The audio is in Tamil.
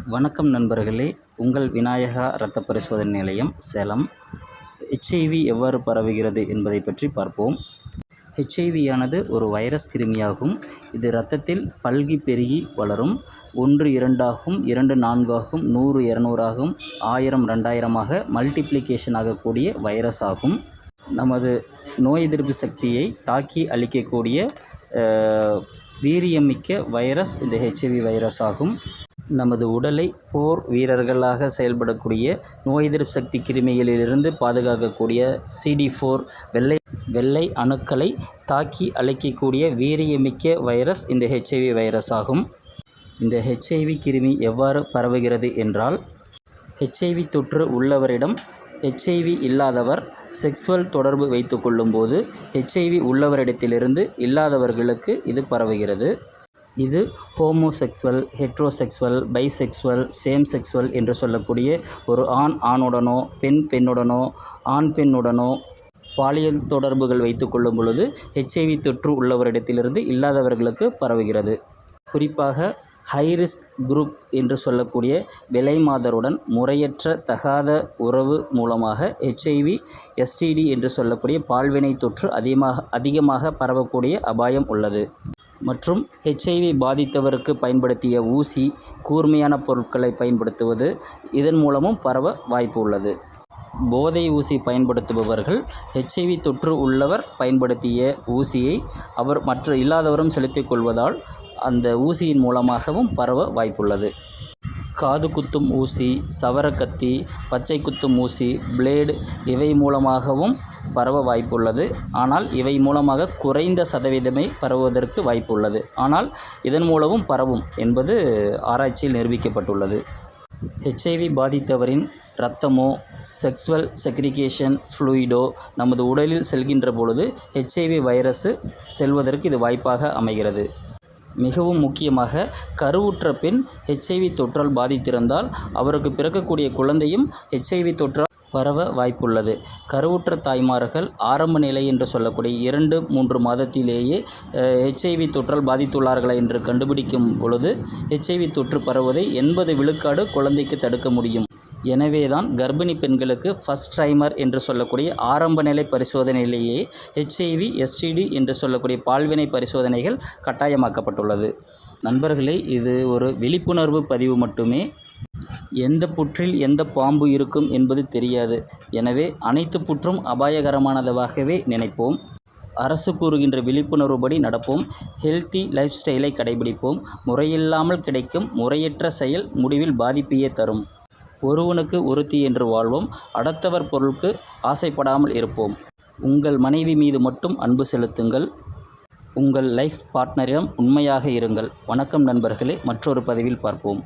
வணக்கம் நண்பர்களே. உங்கள் விநாயகா இரத்த பரிசோதனை நிலையம் சேலம். ஹெச்ஐவி எவ்வாறு பரவுகிறது என்பதை பற்றி பார்ப்போம். ஹெச்ஐவியானது ஒரு வைரஸ் கிருமியாகும். இது இரத்தத்தில் பல்கி பெருகி வளரும். ஒன்று இரண்டாகும் இரண்டு நான்காகும் நூறு இரநூறாகும் ஆயிரம் ரெண்டாயிரமாக மல்டிப்ளிகேஷன் ஆகக்கூடிய வைரஸ் ஆகும். நமது நோய் எதிர்ப்பு சக்தியை தாக்கி அழிக்கக்கூடிய வீரியமிக்க வைரஸ் இந்த ஹெச்ஐவி வைரஸ் ஆகும். நமது உடலை போர் வீரர்களாக செயல்படக்கூடிய நோய் எதிர்ப்பு சக்தி கிருமிகளிலிருந்து பாதுகாக்கக்கூடிய சிடி ஃபோர் வெள்ளை வெள்ளை அணுக்களை தாக்கி அழிக்கக்கூடிய வீரியமிக்க வைரஸ் இந்த ஹெச்ஐவி வைரஸ் ஆகும். இந்த ஹெச்ஐவி கிருமி எவ்வாறு பரவுகிறது என்றால் ஹெச்ஐவி தொற்று உள்ளவரிடம் ஹெச்ஐவி இல்லாதவர் செக்ஸுவல் தொடர்பு வைத்து கொள்ளும்போது ஹெச்ஐவி உள்ளவரிடத்திலிருந்து இல்லாதவர்களுக்கு இது பரவுகிறது. இது homosexual heterosexual bisexual same sexual என்று சொல்லக்கூடிய ஒரு ஆண் ஆணுடனோ பெண் பெண்ணுடனோ ஆண் பெண்ணுடனோ பாலியல் தொடர்புகள் வைத்து கொள்ளும் பொழுது ஹெச்ஐவி தொற்று உள்ளவரிடத்திலிருந்து இல்லாதவர்களுக்கு பரவுகிறது. குறிப்பாக ஹை ரிஸ்க் குரூப் என்று சொல்லக்கூடிய விலை மாதருடன் முறையற்ற தகாத உறவு மூலமாக ஹெச்ஐவி எஸ்டிடி என்று சொல்லக்கூடிய பால்வினை தொற்று அதிகமாக அதிகமாக பரவக்கூடிய அபாயம் உள்ளது. மற்றும் ஹெச்ஐவி பாதித்தவருக்கு பயன்படுத்திய ஊசி கூர்மையான பொருட்களை பயன்படுத்துவது இதன் மூலமும் பரவ வாய்ப்பு உள்ளது. போதை ஊசி பயன்படுத்துபவர்கள் ஹெச்ஐவி தொற்று உள்ளவர் பயன்படுத்திய ஊசியை அவர் மற்ற இல்லாதவரும் செலுத்திக் கொள்வதால் அந்த ஊசியின் மூலமாகவும் பரவ வாய்ப்புள்ளது. காது குத்தும் ஊசி சவரக்கத்தி பச்சை குத்தும் ஊசி பிளேடு இவை மூலமாகவும் பரவ வாய்ப்புள்ளது. ஆனால் இவை மூலமாக குறைந்த சதவீதமே பரவுவதற்கு வாய்ப்புள்ளது. ஆனால் இதன் மூலமும் பரவும் என்பது ஆராய்ச்சியில் நிரூபிக்கப்பட்டுள்ளது. ஹெச்ஐவி பாதித்தவரின் இரத்தமோ செக்ஸுவல் செக்ரிகேஷன் ஃப்ளூயிடோ நமது உடலில் செல்கின்ற பொழுது ஹெச்ஐவி வைரஸு செல்வதற்கு இது வாய்ப்பாக அமைகிறது. மிகவும் முக்கியமாக கருவுற்ற பின் ஹெச்ஐவி தொற்றால் பாதித்திருந்தால் அவருக்கு பிறக்கக்கூடிய குழந்தையும் ஹெச்ஐவி தொற்றால் பரவ வாய்ப்புள்ளது. கருவுற்ற தாய்மார்கள் ஆரம்ப நிலை என்று சொல்லக்கூடிய இரண்டு மூன்று மாதத்திலேயே ஹெச்ஐவி தொற்றால் பாதித்துள்ளார்களா என்று கண்டுபிடிக்கும் பொழுது ஹெச்ஐவி தொற்று பரவுவதை எண்பது விழுக்காடு குழந்தைக்கு தடுக்க முடியும். எனவே தான் கர்ப்பிணி பெண்களுக்கு ஃபர்ஸ்ட் ட்ரைமர் என்று சொல்லக்கூடிய ஆரம்ப நிலை பரிசோதனையிலேயே ஹெச்ஐவி எஸ்டிடி என்று சொல்லக்கூடிய பால்வினை பரிசோதனைகள் கட்டாயமாக்கப்பட்டுள்ளது. நண்பர்களே இது ஒரு விழிப்புணர்வு பதிவு மட்டுமே. எந்த புற்றில் எந்த பாம்பு இருக்கும் என்பது தெரியாது. எனவே அனைத்து புற்றும் அபாயகரமானதாகவே நினைப்போம். அரசு கூறுகின்ற விழிப்புணர்வுபடி நடப்போம். ஹெல்த்தி லைஃப் ஸ்டைலை கடைபிடிப்போம். முறையில்லாமல் கிடைக்கும் முறையற்ற செயல் முடிவில் பாதிப்பையே தரும். ஒருவனுக்கு ஒருத்தி என்று வாழ்வோம். அடுத்தவர் பொருளுக்கு ஆசைப்படாமல் இருப்போம். உங்கள் மனைவி மீது மட்டும் அன்பு செலுத்துங்கள். உங்கள் லைஃப் பார்ட்னரிடம் உண்மையாக இருங்கள். வணக்கம் நண்பர்களே. மற்றொரு பதிவில் பார்ப்போம்.